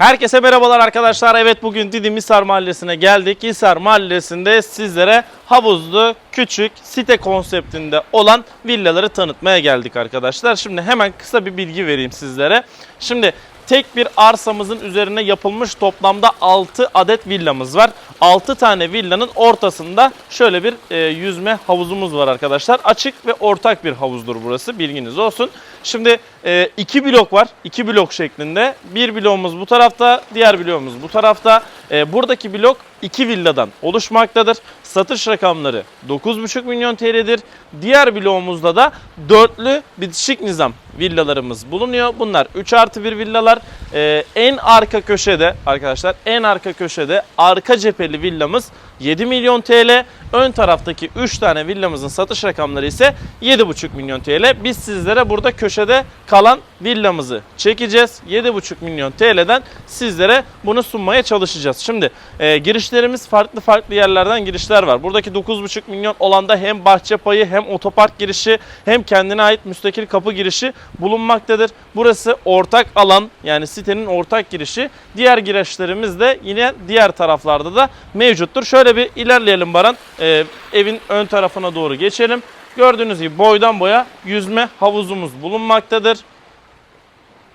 Herkese merhabalar arkadaşlar. Evet bugün Didim Hisar Mahallesi'ne geldik. Hisar Mahallesi'nde sizlere havuzlu, küçük, site konseptinde olan villaları tanıtmaya geldik arkadaşlar. Şimdi hemen kısa bir bilgi vereyim sizlere. Şimdi tek bir arsamızın üzerine yapılmış toplamda 6 adet villamız var. 6 tane villanın ortasında şöyle bir e, yüzme havuzumuz var arkadaşlar. Açık ve ortak bir havuzdur burası bilginiz olsun. Şimdi e, iki blok var. iki blok şeklinde. Bir bloğumuz bu tarafta, diğer bloğumuz bu tarafta. E, buradaki blok iki villadan oluşmaktadır. Satış rakamları 9,5 milyon TL'dir. Diğer bloğumuzda da dörtlü bitişik nizam villalarımız bulunuyor. Bunlar 3 artı 1 villalar. E, en arka köşede arkadaşlar en arka köşede arka cepheli villamız 7 milyon TL. Ön taraftaki 3 tane villamızın satış rakamları ise 7,5 milyon TL. Biz sizlere burada köşede kalan villamızı çekeceğiz. 7,5 milyon TL'den sizlere bunu sunmaya çalışacağız. Şimdi e, girişlerimiz farklı farklı yerlerden girişler var. Buradaki 9,5 milyon olanda hem bahçe payı hem otopark girişi hem kendine ait müstakil kapı girişi bulunmaktadır. Burası ortak alan yani sitenin ortak girişi. Diğer girişlerimiz de yine diğer taraflarda da mevcuttur. Şöyle bir ilerleyelim Baran. Ee, evin ön tarafına doğru geçelim. Gördüğünüz gibi boydan boya yüzme havuzumuz bulunmaktadır.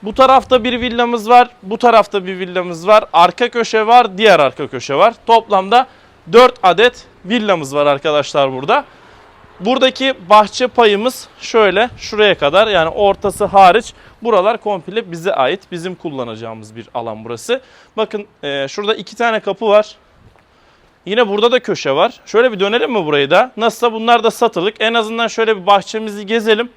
Bu tarafta bir villamız var. Bu tarafta bir villamız var. Arka köşe var. Diğer arka köşe var. Toplamda 4 adet villamız var arkadaşlar burada. Buradaki bahçe payımız şöyle şuraya kadar yani ortası hariç buralar komple bize ait. Bizim kullanacağımız bir alan burası. Bakın e, şurada iki tane kapı var. Yine burada da köşe var. Şöyle bir dönelim mi burayı da? Nasılsa bunlar da satılık. En azından şöyle bir bahçemizi gezelim.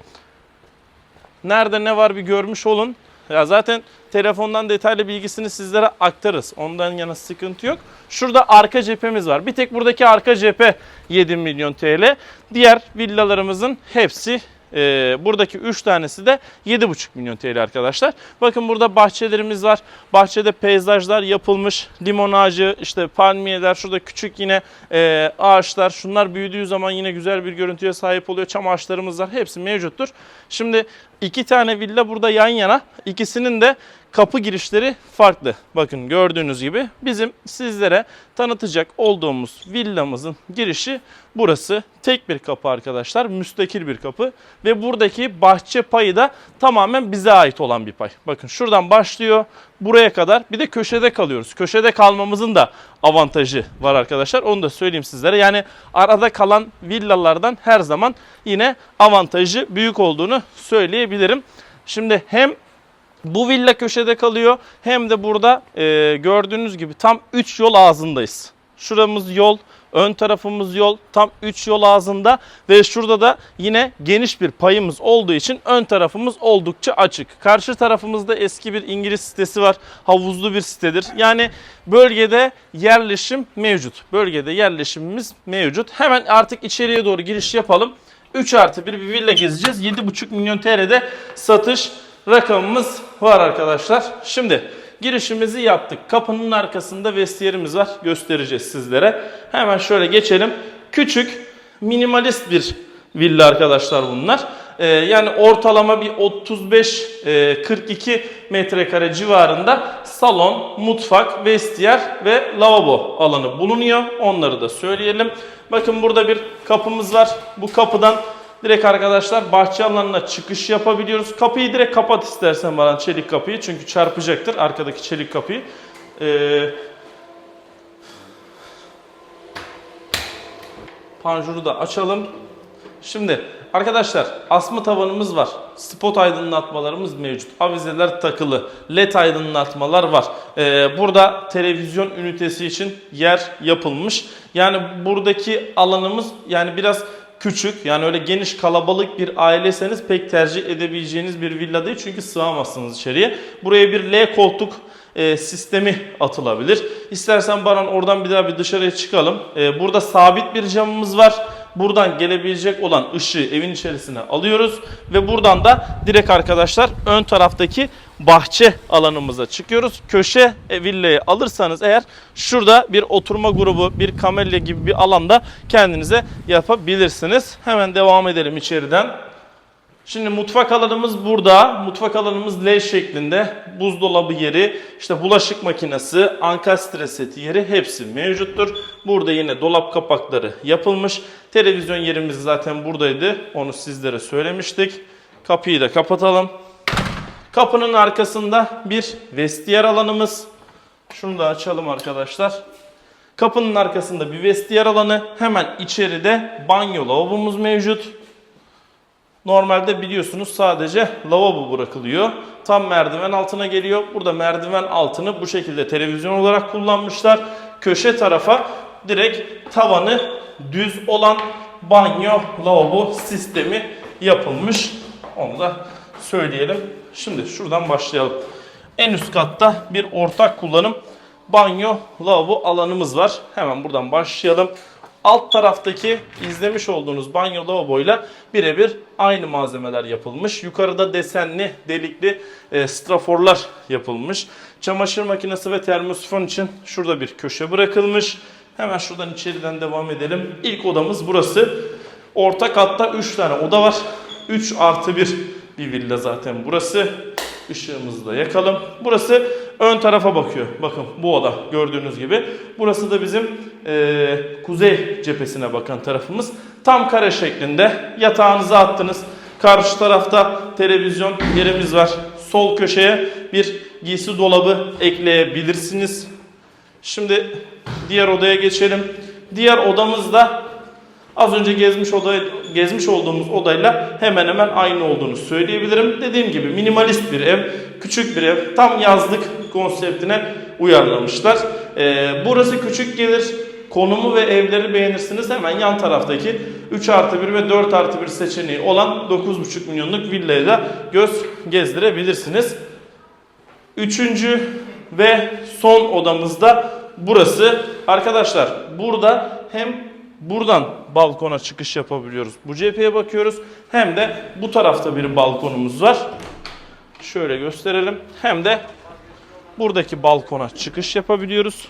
Nerede ne var bir görmüş olun. Ya zaten telefondan detaylı bilgisini sizlere aktarırız. Ondan yana sıkıntı yok. Şurada arka cephemiz var. Bir tek buradaki arka cephe 7 milyon TL. Diğer villalarımızın hepsi e, buradaki 3 tanesi de 7,5 milyon TL arkadaşlar. Bakın burada bahçelerimiz var. Bahçede peyzajlar yapılmış. Limon ağacı, işte palmiyeler, şurada küçük yine e, ağaçlar. Şunlar büyüdüğü zaman yine güzel bir görüntüye sahip oluyor. Çam ağaçlarımız var. Hepsi mevcuttur. Şimdi iki tane villa burada yan yana. İkisinin de kapı girişleri farklı. Bakın gördüğünüz gibi bizim sizlere tanıtacak olduğumuz villamızın girişi burası. Tek bir kapı arkadaşlar. Müstakil bir kapı. Ve buradaki bahçe payı da tamamen bize ait olan bir pay. Bakın şuradan başlıyor buraya kadar. Bir de köşede kalıyoruz. Köşede kalmamızın da avantajı var arkadaşlar. Onu da söyleyeyim sizlere. Yani arada kalan villalardan her zaman yine avantajı büyük olduğunu söyleyebilirim. Şimdi hem bu villa köşede kalıyor hem de burada e, gördüğünüz gibi tam 3 yol ağzındayız. Şuramız yol, ön tarafımız yol, tam 3 yol ağzında ve şurada da yine geniş bir payımız olduğu için ön tarafımız oldukça açık. Karşı tarafımızda eski bir İngiliz sitesi var. Havuzlu bir sitedir. Yani bölgede yerleşim mevcut. Bölgede yerleşimimiz mevcut. Hemen artık içeriye doğru giriş yapalım. 3 artı 1 bir villa gezeceğiz. 7,5 milyon TL'de satış rakamımız var arkadaşlar. Şimdi girişimizi yaptık. Kapının arkasında vestiyerimiz var. Göstereceğiz sizlere. Hemen şöyle geçelim. Küçük, minimalist bir villa arkadaşlar bunlar. Ee, yani ortalama bir 35-42 metrekare civarında salon, mutfak, vestiyer ve lavabo alanı bulunuyor. Onları da söyleyelim. Bakın burada bir kapımız var. Bu kapıdan Direkt arkadaşlar bahçe alanına çıkış yapabiliyoruz. Kapıyı direkt kapat istersen bana çelik kapıyı. Çünkü çarpacaktır arkadaki çelik kapıyı. Ee, panjuru da açalım. Şimdi arkadaşlar asma tavanımız var. Spot aydınlatmalarımız mevcut. Avizeler takılı. LED aydınlatmalar var. Ee, burada televizyon ünitesi için yer yapılmış. Yani buradaki alanımız yani biraz küçük yani öyle geniş kalabalık bir aileyseniz pek tercih edebileceğiniz bir villa değil çünkü sığamazsınız içeriye. Buraya bir L koltuk e, sistemi atılabilir. İstersen Baran oradan bir daha bir dışarıya çıkalım. E, burada sabit bir camımız var. Buradan gelebilecek olan ışığı evin içerisine alıyoruz ve buradan da direkt arkadaşlar ön taraftaki bahçe alanımıza çıkıyoruz. Köşe e, villayı alırsanız eğer şurada bir oturma grubu, bir kamelya gibi bir alanda kendinize yapabilirsiniz. Hemen devam edelim içeriden. Şimdi mutfak alanımız burada. Mutfak alanımız L şeklinde. Buzdolabı yeri, işte bulaşık makinesi, ankastre seti yeri hepsi mevcuttur. Burada yine dolap kapakları yapılmış. Televizyon yerimiz zaten buradaydı. Onu sizlere söylemiştik. Kapıyı da kapatalım. Kapının arkasında bir vestiyer alanımız. Şunu da açalım arkadaşlar. Kapının arkasında bir vestiyer alanı. Hemen içeride banyo lavabomuz mevcut. Normalde biliyorsunuz sadece lavabo bırakılıyor. Tam merdiven altına geliyor. Burada merdiven altını bu şekilde televizyon olarak kullanmışlar. Köşe tarafa direkt tavanı düz olan banyo lavabo sistemi yapılmış. Onu da söyleyelim. Şimdi şuradan başlayalım. En üst katta bir ortak kullanım banyo lavabo alanımız var. Hemen buradan başlayalım. Alt taraftaki izlemiş olduğunuz banyo lavaboyla birebir aynı malzemeler yapılmış. Yukarıda desenli, delikli e, straforlar yapılmış. Çamaşır makinesi ve termosifon için şurada bir köşe bırakılmış. Hemen şuradan içeriden devam edelim. İlk odamız burası. Orta katta 3 tane oda var. 3 artı 1 bir villa zaten burası. Işığımızı da yakalım. Burası ön tarafa bakıyor. Bakın bu oda gördüğünüz gibi. Burası da bizim eee, kuzey cephesine bakan tarafımız. Tam kare şeklinde yatağınızı attınız. Karşı tarafta televizyon yerimiz var. Sol köşeye bir giysi dolabı ekleyebilirsiniz. Şimdi diğer odaya geçelim. Diğer odamızda Az önce gezmiş oda gezmiş olduğumuz odayla hemen hemen aynı olduğunu söyleyebilirim. Dediğim gibi minimalist bir ev, küçük bir ev. Tam yazlık konseptine uyarlamışlar. Ee, burası küçük gelir. Konumu ve evleri beğenirsiniz. Hemen yan taraftaki 3 artı 1 ve 4 artı 1 seçeneği olan 9,5 milyonluk villayı da göz gezdirebilirsiniz. Üçüncü ve son odamızda burası. Arkadaşlar burada hem buradan balkona çıkış yapabiliyoruz. Bu cepheye bakıyoruz. Hem de bu tarafta bir balkonumuz var. Şöyle gösterelim. Hem de buradaki balkona çıkış yapabiliyoruz.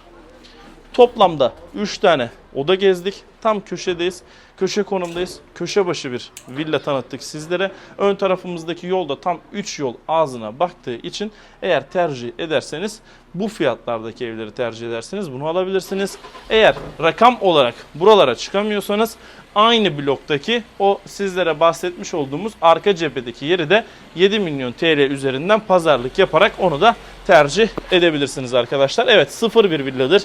Toplamda 3 tane oda gezdik. Tam köşedeyiz. Köşe konumdayız. Köşe başı bir villa tanıttık sizlere. Ön tarafımızdaki yolda tam 3 yol ağzına baktığı için eğer tercih ederseniz bu fiyatlardaki evleri tercih ederseniz bunu alabilirsiniz. Eğer rakam olarak buralara çıkamıyorsanız aynı bloktaki o sizlere bahsetmiş olduğumuz arka cephedeki yeri de 7 milyon TL üzerinden pazarlık yaparak onu da tercih edebilirsiniz arkadaşlar. Evet sıfır bir villadır.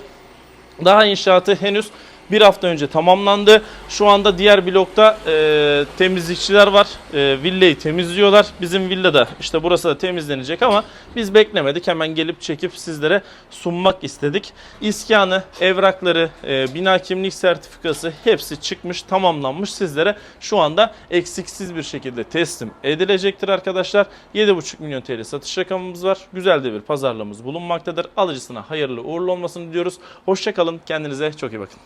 Daha inşaatı henüz bir hafta önce tamamlandı. Şu anda diğer blokta e, temizlikçiler var. E, villayı temizliyorlar. Bizim villada işte burası da temizlenecek ama biz beklemedik. Hemen gelip çekip sizlere sunmak istedik. İskanı, evrakları, e, bina kimlik sertifikası hepsi çıkmış, tamamlanmış. Sizlere şu anda eksiksiz bir şekilde teslim edilecektir arkadaşlar. 7,5 milyon TL satış rakamımız var. Güzel de bir pazarlığımız bulunmaktadır. Alıcısına hayırlı uğurlu olmasını diliyoruz. Hoşçakalın. Kendinize çok iyi bakın.